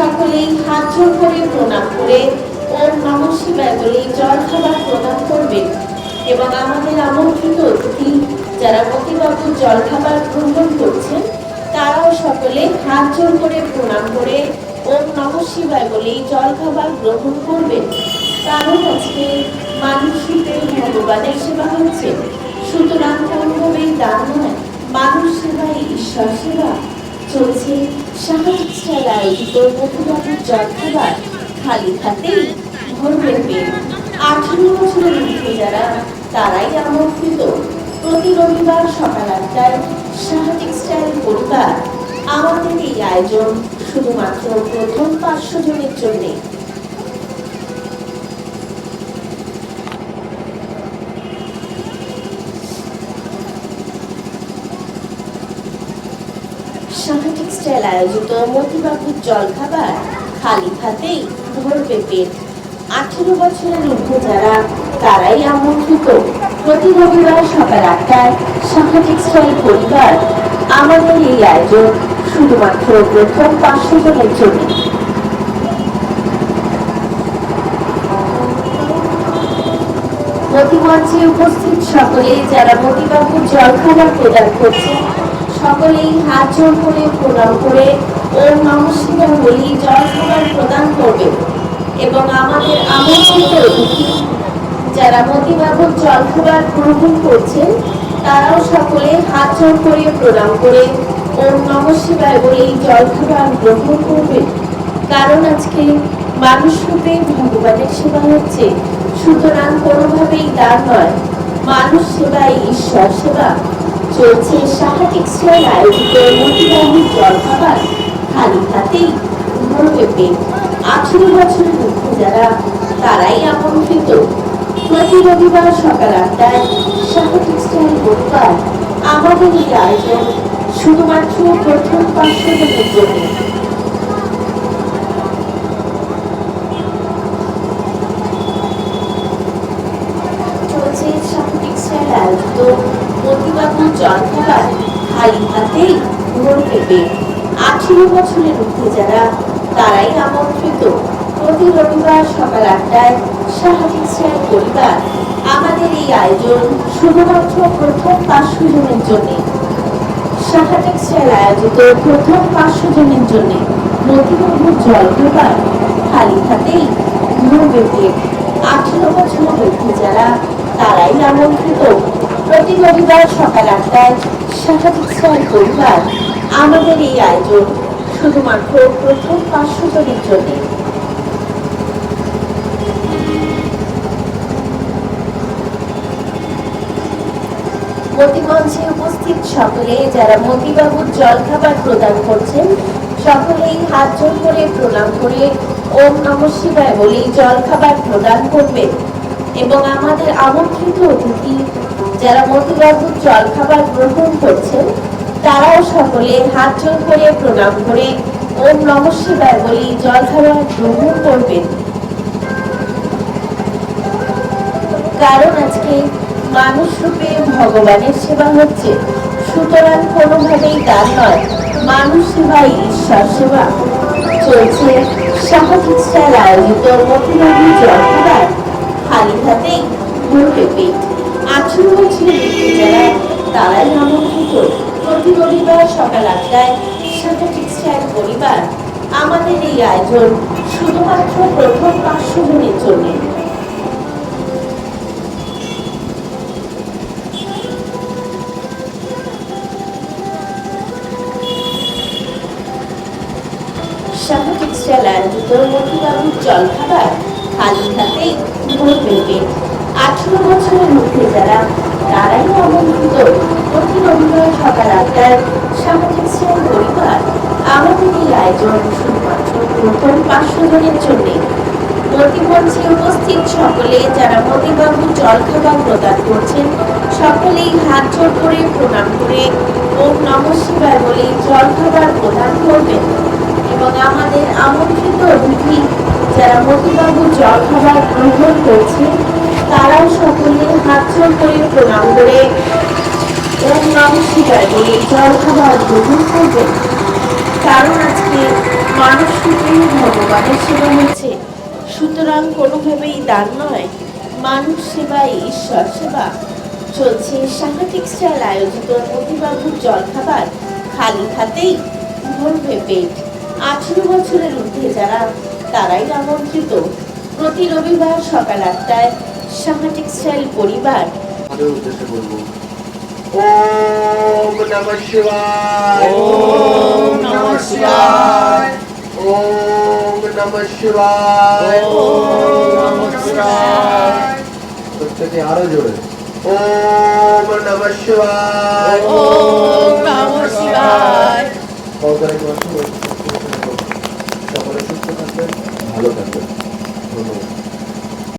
সকলেই হাত জোর করে প্রণাম করে। ওম নম শিবায় বলে জল খাবার প্রদান করবেন এবং আমাদের আমন্ত্রিত অতিথি যারা মতিবাবু জল খাবার গ্রহণ করছেন, তারাও সকলে হাত জোর করে প্রণাম করে ওম নম শিবায় বলে জল খাবার গ্রহণ করবেন। কারণ আজকে মানুষ ভগবানের সেবা হচ্ছে। সুতরাং কোনোভাবেই দান নয়। মানুষ সেবাই ঈশ্বর সেবা। চলছে সামাজিক ছাড়া খালি হাতেই বছরের যারা, তারাই আমন্ত্রিত। প্রতি রবিবার সকাল আটটায় সাহায্যিক স্টাইল পরিবার। আমাদের এই আয়োজন শুধুমাত্র প্রথম পাঁচশো জনের জন্যে সাংঘাতিক স্টাইল আয়োজিত মতিবাবুর জল খাবার খালি হাতেই পেট। আঠেরো বছরের ঊর্ধ্বে যারা, তারাই আমন্ত্রিত। প্রতি রবিবার সকাল আটটায় পরিবার আমাদের এই আয়োজন শুধুমাত্র প্রথম পাঁচশো জনের জন্য। মতিমঞ্চে উপস্থিত সকলে যারা মতিবাবুর জল খাবার প্রদান করছে সকলেই হাত জোর করে, প্রণাম করে, ওম নম শিবায় বলি খাবার প্রদান করবে এবং আমাদের আমন্ত্রিত অতিথি যারা মতিবাবুর জল খাবার গ্রহণ করছেন, তারাও সকলে হাত জোর করে, প্রণাম করে, ওম নম শিবায় বলি জল খাবার গ্রহণ করবে। কারণ আজকে মানুষ রূপে ভগবানের সেবা হচ্ছে। সুতরাং কোনোভাবেই দান নয়, মানুষ সেবাই ঈশ্বর সেবা। চলছে শাখা স্টাইল আয়োজিত মতিবাবুর জল খাবার খালি হাতেই পেট। আঠেরো বছরের ঊর্ধ্বে যারা, তারাই আমন্ত্রিত প্রতি রবিবার সকাল আটটায় সাহায্যিক স্টাইল পরিবার আমাদের এই আয়োজন শুধুমাত্র প্রথম পাঁচশো জনের জন্য চলছে সাংঘাতিক স্টাইল আয়োজিত মতিবাবু জল খাবার খালি হাতেই পেপে আঠেরো বছরের ঊর্ধ্বে যারা, তারাই আমন্ত্রিত। প্রতি রবিবার সকাল আটটায় স্টাইল পরিবার আমাদের এই আয়োজন শুধুমাত্র প্রথম পাঁচশো জনের জন্যে। সাহায্যিক স্টাইল আয়োজিত প্রথম খালি হাতেই ভোর আঠেরো বছরের ঊর্ধ্বে যারা, তারাই আমন্ত্রিত। প্রতি রবিবার সকাল আটটায় সাহায্যিক স্টাইল পরিবার আমাদের এই আয়োজন শুধুমাত্র প্রথম পাঁচশো জনের জন্য। মতিমঞ্চে উপস্থিত সকলে যারা মতিবাবুর জল খাবার প্রদান করছেন, সকলেই হাত জোর করে প্রণাম করে ওম নম শিবায় বলেই জল খাবার প্রদান করবেন। এবং আমাদের আমন্ত্রিত অতিথি যারা মতিবাবুর জল খাবার গ্রহণ করছেন তারাও সকলে হাত জোর করে প্রণাম করে। ওম নম শিবায় বলেই জল খাবার গ্রহণ করবেন কারণ আজকে মানুষ রূপে ভগবানের সেবা হচ্ছে। সুতরাং কোনোভাবেই দান নয়, মানুষ সেবাই ঈশ্বর সেবা। চলছে স্টাইল আয়োজিত মতিবাবু জলখাবার খালি হাতেই ভরবে পেট। ঊর্ধ্বে যারা তারাই আমন্ত্রিত প্রতি রবিবার সকাল আটটায় সামাজিক স্টাইল পরিবার। আমাদের এই আয়োজন শুধুমাত্র প্রথম পাঁচশো জনের জন্য আঠেরো বছরের মধ্যে যারা, তারাই আমন্ত্রিত প্রতি রবিবার সকাল আটটায় সামাজিক স্টাইল পরিবার আমাদের এই আয়োজন শুধুমাত্র প্রথম পাঁচশো জনের জন্য মতিমঞ্চে উপস্থিত সকলে যারা মতিবাবুর জল খাবার প্রদান করছেন, সকলেই হাত জোর করে প্রণাম করে, ওম নম শিবায় বলে জল খাবার প্রদান করবেন। এবং আমাদের আমন্ত্রিত অতিথি যারা মতিবাবু জল খাবার গ্রহণ করছে তারাও সকলে হাত জোর করে প্রণাম করে, ওম নম শিবায় বলে জল খাবার গ্রহণ করবেন। কারণ আজকে মানুষ রূপে ভগবানের সেবা হচ্ছে। সুতরাং কোনোভাবেই দান নয় মানুষ সেবাই ঈশ্বর সেবা। চলছে সাহা টেক্সটাইল আয়োজিত মতিবাবুর জলখাবার। খালি হাতেই ভরবে পেট। আঠেরো বছরের ঊর্ধ্বে যারা তারাই আমন্ত্রিত প্রতি রবিবার সকাল আটটায় সাহা টেক্সটাইল পরিবার। আমাদের উদ্দেশ্যে বলব ওম নমঃ শিবায়। নমঃ শিবায়। ওম নমঃ শিবায়। প্রত্যেকে আরও জোরে। ওম নমঃ শিবায়। ওম নমঃ শিবায়। সকলে সুস্থ থাকবেন ভালো থাকবেন। ধন্যবাদ।